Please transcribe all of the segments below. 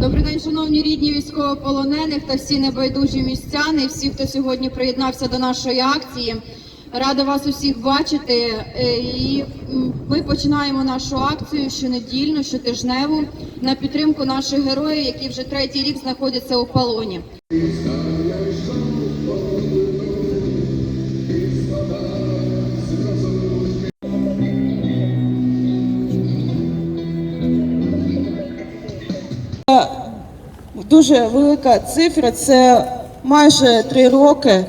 Добрий день, шановні рідні військовополонених та всі небайдужі містяни, всі, хто сьогодні приєднався до нашої акції. Рада вас усіх бачити. Е, І ми починаємо нашу акцію щонедільну, щотижневу на підтримку наших героїв, які вже третій рік знаходяться у полоні. Дуже велика цифра, це майже три роки.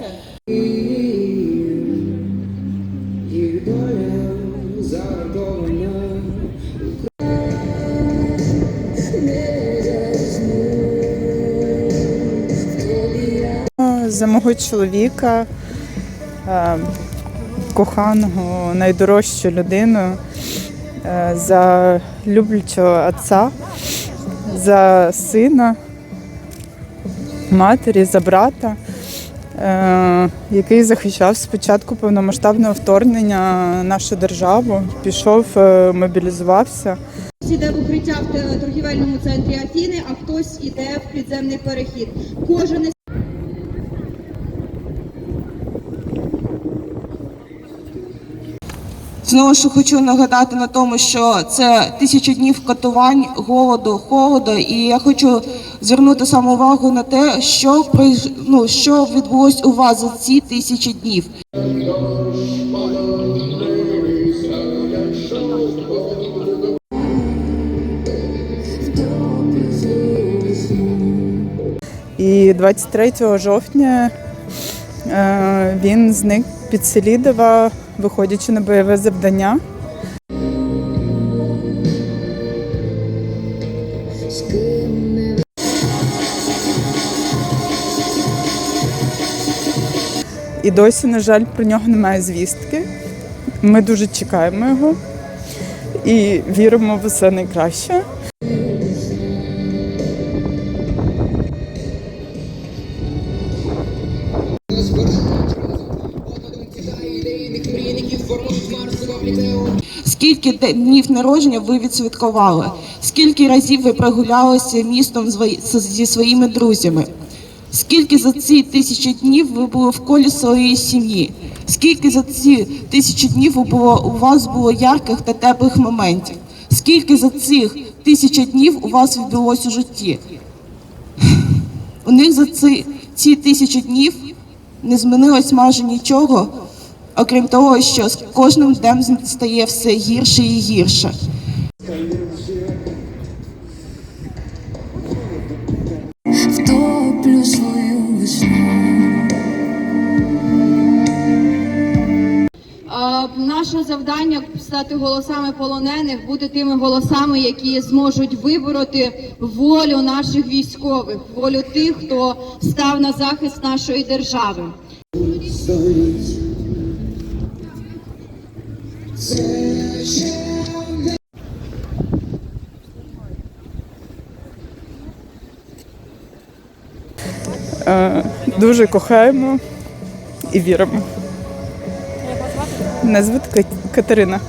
За мого чоловіка, е, коханого, найдорожчу людину, е, за люблячого отця, за сина, матері, за брата, е, який захищав спочатку повномасштабного вторгнення нашу державу, пішов, е, мобілізувався. Хтось іде в укриття в торгівельному центрі Афіни, а хтось іде в підземний перехід. Кожен із Знову ж хочу нагадати на тому, що це тисячі днів катувань, голоду, холоду. І я хочу звернути саме увагу на те, що ну, що відбулось у вас за ці тисячі днів. І 23 жовтня е, він зник під Селідова, виходячи на бойове завдання. І досі, на жаль, про нього немає звістки. Ми дуже чекаємо його і віримо в усе найкраще. Скільки днів народження ви відсвяткували? Скільки разів ви прогулялися містом зі своїми друзями? Скільки за ці тисячі днів ви були в колі своєї сім'ї? Скільки за ці тисячі днів було у вас було ярких та теплих моментів? Скільки за цих тисячі днів у вас відбулось у житті? У них за ці, ці тисячі днів не змінилось майже нічого, окрім того, що з кожним днем стає все гірше і гірше. Наше завдання стати голосами полонених, бути тими голосами, які зможуть вибороти волю наших військових, волю тих, хто став на захист нашої держави. Е, Дуже кохаємо і віримо. Мене звуть Катерина.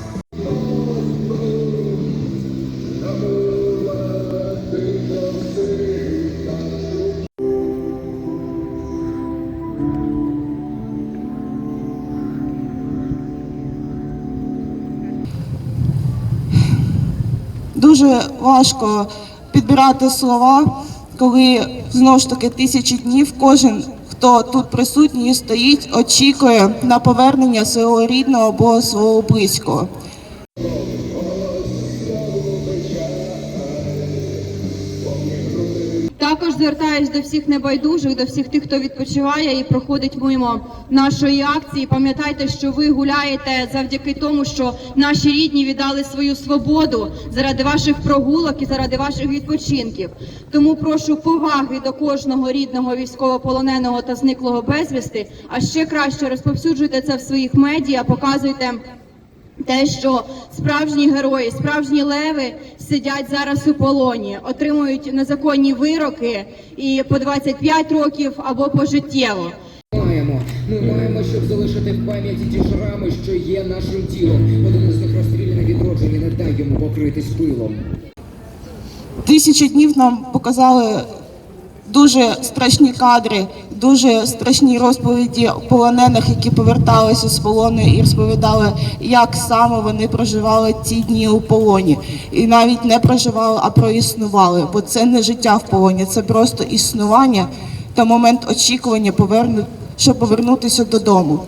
Дуже важко підбирати слова, коли знову ж таки тисячі днів кожен, хто тут присутній, стоїть, очікує на повернення свого рідного або свого близького. Також звертаюсь до всіх небайдужих, до всіх тих, хто відпочиває і проходить мимо нашої акції. Пам'ятайте, що ви гуляєте завдяки тому, що наші рідні віддали свою свободу заради ваших прогулок і заради ваших відпочинків. Тому прошу поваги до кожного рідного військовополоненого та зниклого безвісти. А ще краще розповсюджуйте це в своїх медіа, показуйте. Те, що справжні герої, справжні леви сидять зараз у полоні, отримують незаконні вироки і по 25 років або пожиттєво. Маємо. Ми маємо, щоб залишити в пам'яті ті шрами, що є нашим тілом. Один із них розстріляне відродження, не дай йому покритись пилом. Тисячі днів нам показали дуже страшні кадри, дуже страшні розповіді полонених, які поверталися з полону і розповідали, як саме вони проживали ці дні у полоні. І навіть не проживали, а проіснували. Бо це не життя в полоні, це просто існування та момент очікування, повернути, щоб повернутися додому.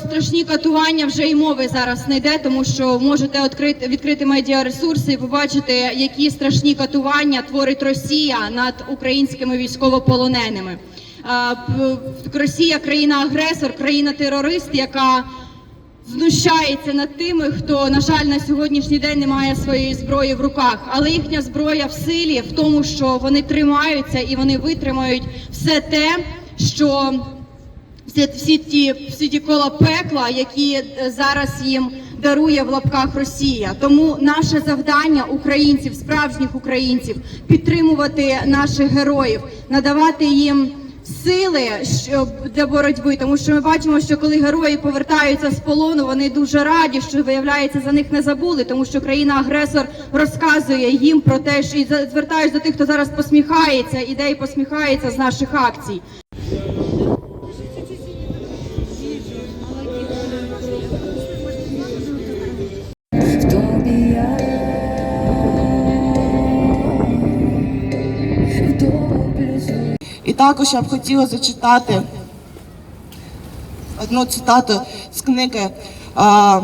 Страшні катування вже й мови зараз не йде, тому що можете відкрити, відкрити медіаресурси і побачити, які страшні катування творить Росія над українськими військовополоненими. Росія країна-агресор, країна-терорист, яка знущається над тими, хто, на жаль, на сьогоднішній день не має своєї зброї в руках. Але їхня зброя в силі в тому, що вони тримаються і вони витримають все те, що всі, всі ті всі ті кола пекла, які е, зараз їм дарує в лапках Росія. Тому наше завдання українців, справжніх українців, підтримувати наших героїв, надавати їм сили для боротьби. Тому що ми бачимо, що коли герої повертаються з полону, вони дуже раді, що виявляється за них не забули, тому що країна-агресор розказує їм про те, що і звертаюсь до тих, хто зараз посміхається, іде і посміхається з наших акцій. І також я б хотіла зачитати одну цитату з книги а,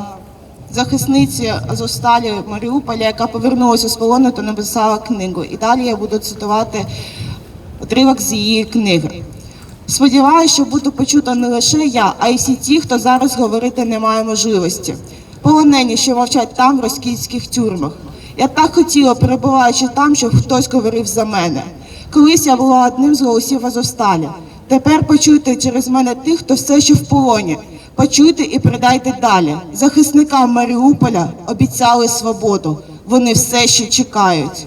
захисниці Азовсталі Маріуполя, яка повернулася з полону та написала книгу. І далі я буду цитувати отривок з її книги. Сподіваюся, що буду почута не лише я, а й всі ті, хто зараз говорити не має можливості. Полонені, що мовчать там в російських тюрмах. Я так хотіла, перебуваючи там, щоб хтось говорив за мене. Колись я була одним з голосів Азовсталі. Тепер почуйте через мене тих, хто все ще в полоні. Почуйте і передайте далі. Захисникам Маріуполя обіцяли свободу. Вони все ще чекають.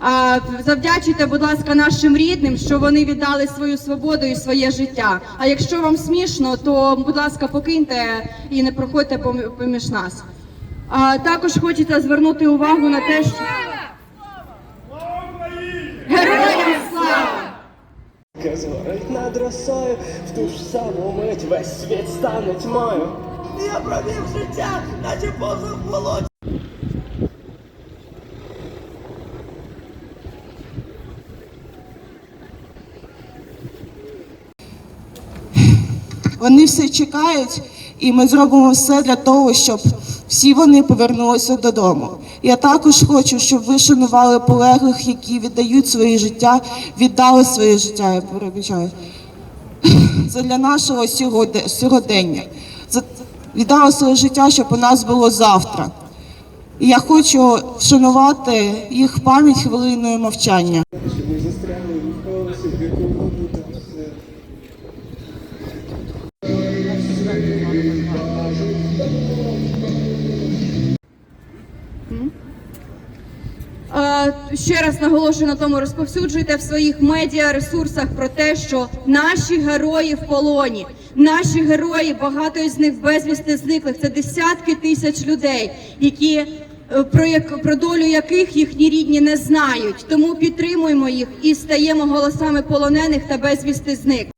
А, Завдячуйте, будь ласка, нашим рідним, що вони віддали свою свободу і своє життя. А якщо вам смішно, то будь ласка, покиньте і не проходьте поміж нас. А, також хочеться звернути увагу на те, що героям слава! Згорить над росою, в ту ж саму мить весь світ стане тьмою. Я провів життя, наче поза було. Вони все чекають, і ми зробимо все для того, щоб всі вони повернулися додому. Я також хочу, щоб ви шанували полеглих, які віддають своє життя, віддали своє життя, я перебачаю. Для нашого сьогодення. Віддали своє життя, щоб у нас було завтра. І я хочу вшанувати їх пам'ять хвилиною мовчання. Ще раз наголошую на тому, розповсюджуйте в своїх медіа ресурсах про те, що наші герої в полоні, наші герої, багато із них безвісти зниклих. Це десятки тисяч людей, які е, про як про долю яких їхні рідні не знають. Тому підтримуємо їх і стаємо голосами полонених та безвісти зниклих.